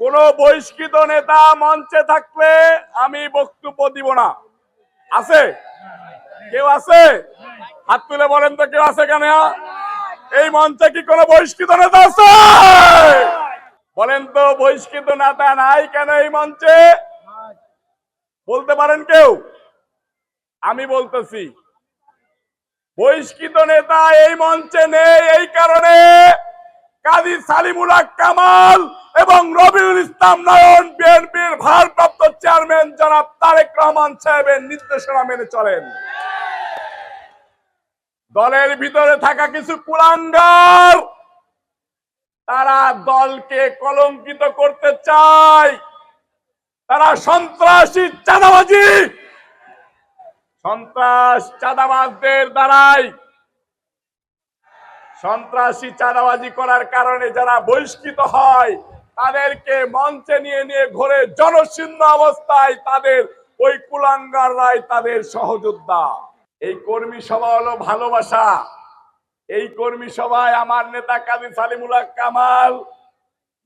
কোন বহিষ্কৃত নেতা মঞ্চে থাকলে আমি বক্তব্য দিব না। আছে? কেউ আছে? হাত তুলে বলেন তো কেউ আছে কেন? এই মঞ্চে কি কোনো বহিষ্কৃত নেতা আছে? বলেন তো, বহিষ্কৃত নেতা নাই কেন এই মঞ্চে? বলতে পারেন কেউ? আমি বলতেছি, বহিষ্কৃত নেতা এই মঞ্চে নেই এই কারণে কাজী সালিমুল কামাল এবং রবিউল ইসলাম নয়ন বিএনপির ভারপ্রাপ্ত চেয়ারম্যান জনাব তারেক রহমান সাহেবের নির্দেশনা মেনে চলেন। দলের ভিতরে থাকা কিছু কুলাঙ্গার, তারা দলকে কলঙ্কিত করতে চায়। তারা সন্ত্রাসী চাঁদাবাজি, সন্ত্রাস চাঁদাবাজদের দ্বারাই। সন্ত্রাসী চাঁদাবাজি করার কারণে যারা বহিষ্কৃত হয় তাদেরকে মঞ্চে নিয়ে নিয়ে ঘরে জনশূন্য অবস্থায় তাদের ওই কুলাঙ্গার রায় তাদের সহযোদ্ধা। এই কর্মী সভা হলো ভালোবাসা। এই কর্মী সভায় আমার নেতা কাজী সালিমুল কামাল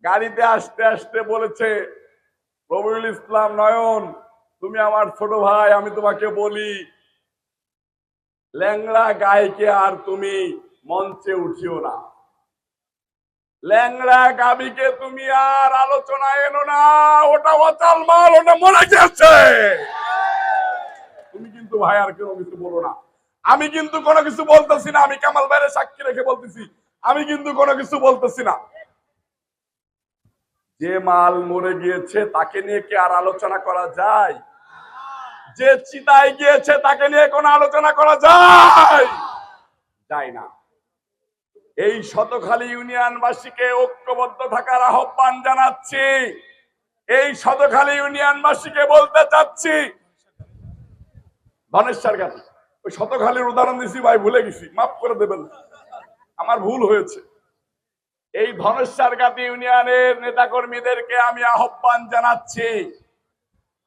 গাড়িতে আসতে আসতে বলেছে, রবিউল ইসলাম নয়ন, তুমি আমার ছোট ভাই, আমি তোমাকে বলি, ল্যাংড়া গায়কে আর তুমি মঞ্চে উঠিও না। ল্যাংড়া গাবিকে তুমি আর আলোচনা এনো না, ওটা অচাল মাল, ওটা মনে গেছে। তুমি কিন্তু ভাই আর কেউ কিছু বলো না। আমি কিন্তু কোনো কিছু বলতেছি না, আমি কামাল ভাইয়ের সাক্ষী রেখে বলতেছি। আমি কিন্তু কোনো কিছু বলতেছি না। যে মাল মরে গিয়েছে, তাকে নিয়ে কি আর আলোচনা করা যায়? যে চিতায় গিয়েছে, তাকে নিয়ে কোনো আলোচনা করা যায়? যায় না। এই শতখালী ইউনিয়নবাসীকে ঐক্যবদ্ধ থাকার আহ্বান জানাচ্ছি। এই শতখালী ইউনিয়নবাসীকে বলতে চাচ্ছি ধনেশ্বর গান ওই শতখালীর উদাহরণ দিছি ভাই, ভুলে গেছি, মাফ করে দেবেন। আমার ভুল হয়েছে। এই ধনেশ্বর গাতি ইউনিয়নের নেতাকর্মীদেরকে আমি আহ্বান জানাচ্ছি,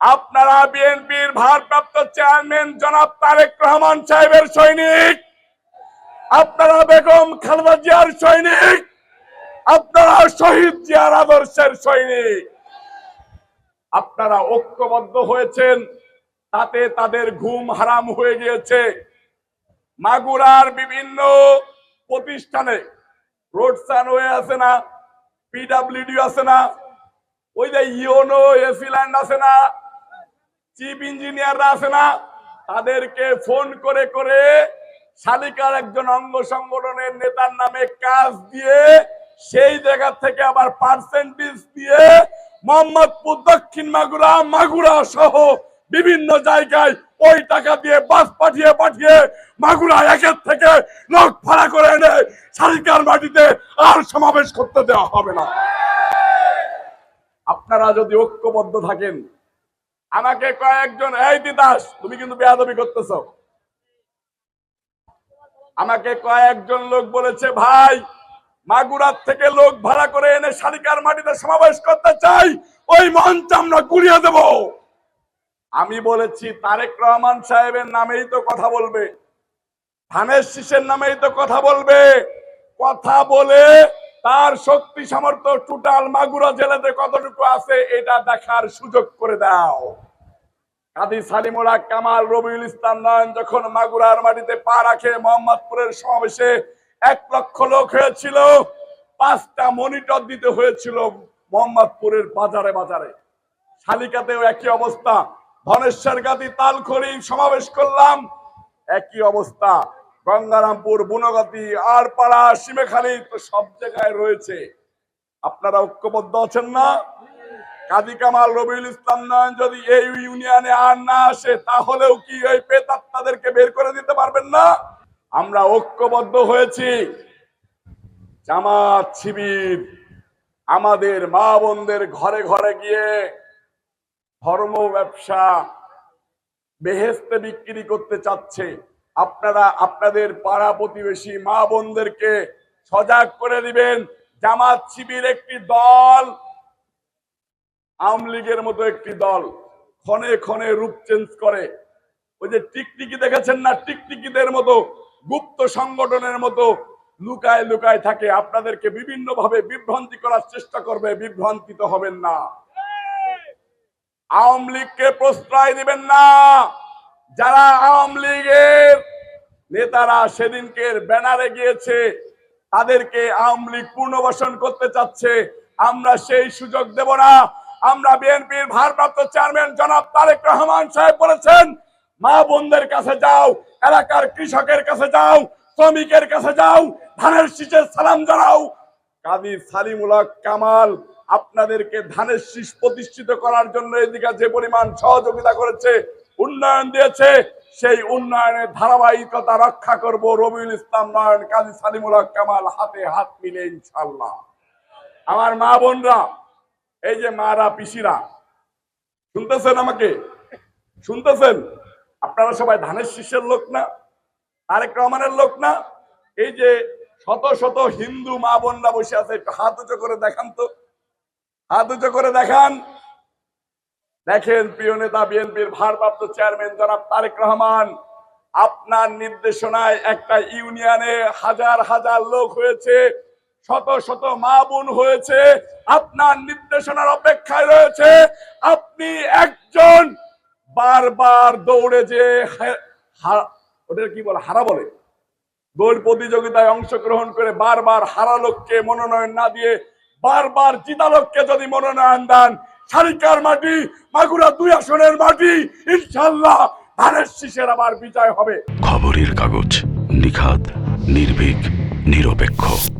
আপনারা বিএনপির ভারপ্রাপ্ত চেয়ারম্যান জনাব তারেক রহমান সাহেবের সৈনিক আপনারা বেগম খালেদা জিয়ার সৈনিক, আপনারা শহীদ জিয়ার আদর্শের সৈনিক। আপনারা ঐক্যবদ্ধ হয়েছেন, তাতে তাদের ঘুম হারাম হয়ে গিয়েছে। মাগুরার বিভিন্ন প্রতিষ্ঠানে রোড সানওয়ে আছে না, পিডাব্লিউডি আছে না, ওই যে ইওনো এসি ল্যান্ড আছে না, চিফ ইঞ্জিনিয়াররা আছে না, তাদেরকে ফোন করে করে শালিকার একজন অঙ্গ সংগঠনের নেতার নামে কাজ দিয়ে সেই জায়গা থেকে আবার পার্সেন্টেজ দিয়ে মোহাম্মদপুর, দক্ষিণ মাগুরা মাগুরা সহ বিভিন্ন জায়গায় ওই টাকা দিয়ে বাস পাঠিয়ে পাঠিয়ে মাগুরা একের থেকে লোক ভাড়া করে এনে শালিকার মাটিতে আর সমাবেশ করতে দেওয়া হবে না। আপনারা যদি ঐক্যবদ্ধ থাকেন, আমাকে কয়েকজন, এই দিদাস, তুমি কিন্তু বেয়াদবি করতেছ। আমাকে কয়েকজন লোক বলেছে, ভাই, মাগুরার থেকে লোক ভাড়া করে এনে শালিকার মাটিতে সমাবেশ করতে চাই, ওই মঞ্চ আমরা গুড়িয়ে দেব। আমি বলেছি, তারেক রহমান সাহেবের নামেই তো কথা বলবে ধানের শীষের নামেই তো কথা বলবে। কথা বলে তার শক্তি সামর্থ্য টোটাল মাগুরা জেলাতে কতটুকু আছে, এটা দেখার সুযোগ করে দাও। কাদি সালিমুল কামাল রবিউল ইসলাম নয়ন যখন মাগুরার মাটিতে পা রাখে, মোহাম্মদপুরের সমাবেশে এক লক্ষ লোক হয়েছিল, পাঁচটা মনিটর দিতে হয়েছিল মোহাম্মদপুরের বাজারে বাজারে। শালিকাতেও একই অবস্থা। ধনেশ্বর গাতি তালখড়ি সমাবেশ করলাম, একই অবস্থা। গঙ্গারামপুর, বুনগতি আর পাড়া সিমেখালি তো সব জায়গায় রয়েছে। আপনারা ঐক্যবদ্ধ আছেন না? কাজী কামাল রবিউল ইসলাম নয়ন যদি এই ইউনিয়নে আর না আসে, তাহলেও কি ওই পেতাত্তাদেরকে বের করে দিতে পারবেন না? আমরা ঐক্যবদ্ধ হয়েছি। জামাত, শিবির, আমাদের মা বোনদের ঘরে ঘরে গিয়ে ধর্ম, ব্যবসা বেহেস্তে বিক্রি করতে চাচ্ছে। আপনারা, আপনাদের পাড়া প্রতিবেশী মা বোনদেরকে সজাগ করে দিবেন। জামাত, শিবির একটি দল আওয়ামী লীগের মতো একটি দল ক্ষণে ক্ষণে রূপ চেঞ্জ করে। ওই যে টিকটিকি দেখেছেন না? টিকটিকিদের মতো, গুপ্ত সংগঠনের মতো লুকায় লুকায় থাকে। আপনাদেরকে বিভিন্ন ভাবে বিভ্রান্তি করার চেষ্টা করবে, বিভ্রান্তিত হবেন না। আওয়ামী লীগকে প্রশ্রয় দিবেন না। যারা আওয়ামী লীগের নেতারা সেদিনকে ব্যানারে গিয়েছে, তাদেরকে আওয়ামী লীগ পুনর্বাসন করতে চাচ্ছে। আমরা সেই সুযোগ দেব না। আমরা বিএনপির ভারপ্রাপ্ত চেয়ারম্যান জনাব তারেক রহমান সাহেব বলেছেন, মা বোনদের কাছে যাও, এলাকার কৃষকের কাছে যাও, শ্রমিকের কাছে যাও, ধানের শীষের সালাম জানাও। কাজী সালিমুল্লাহ কামাল আপনাদেরকে ধানের শীষ প্রতিষ্ঠিত করার জন্য এদিকে যে পরিমাণ সহযোগিতা করেছে, উন্নয়ন দিয়েছে, সেই উন্নয়নের ধারাবাহিকতা রক্ষা করব রবিউল ইসলাম নয়ন কাজী সালিমুল্লাহ কামাল হাতে হাত মিলে ইনশাল্লাহ আমার মা বোনরা এই যে মারা পিসিরা, শুনতেছেন আমাকে? শুনতেছেন? আপনারা সবাই ধানের শীষের লোক না? আরেক রহমানের লোক না? এই যে শত শত হিন্দু মা বোনরা বসে আছে, একটু হাত উঁচু করে দেখান তো। হাত উঁচু করে দেখান। দেখেন প্রিয় নেতা বিএনপির ভারপ্রাপ্ত চেয়ারম্যান জনাব তারেক রহমান, আপনার নির্দেশনায় একটা ইউনিয়নে হাজার হাজার লোক হয়েছে। শত শত মা বোন হয়েছে, আপনার নির্দেশনার অপেক্ষায় রয়েছে, আপনি একজন বারবার দৌড়ে যে হা- হা- ওটা কি বলে, হারা বলে? দৌড় প্রতিযোগিতায় অংশগ্রহণ করে বারবার হারা লোককে মনোনয়ন না দিয়ে বারবার জিতা লোককে যদি মনোনয়ন দেন সারিকার মাটি, মাগুরা দুই আসনের মাটি ইনশাল্লাহ ধানের শীষের আবার বিজয় হবে। খবরের কাগজ নিখাদ, নির্ভীক, নিরপেক্ষ।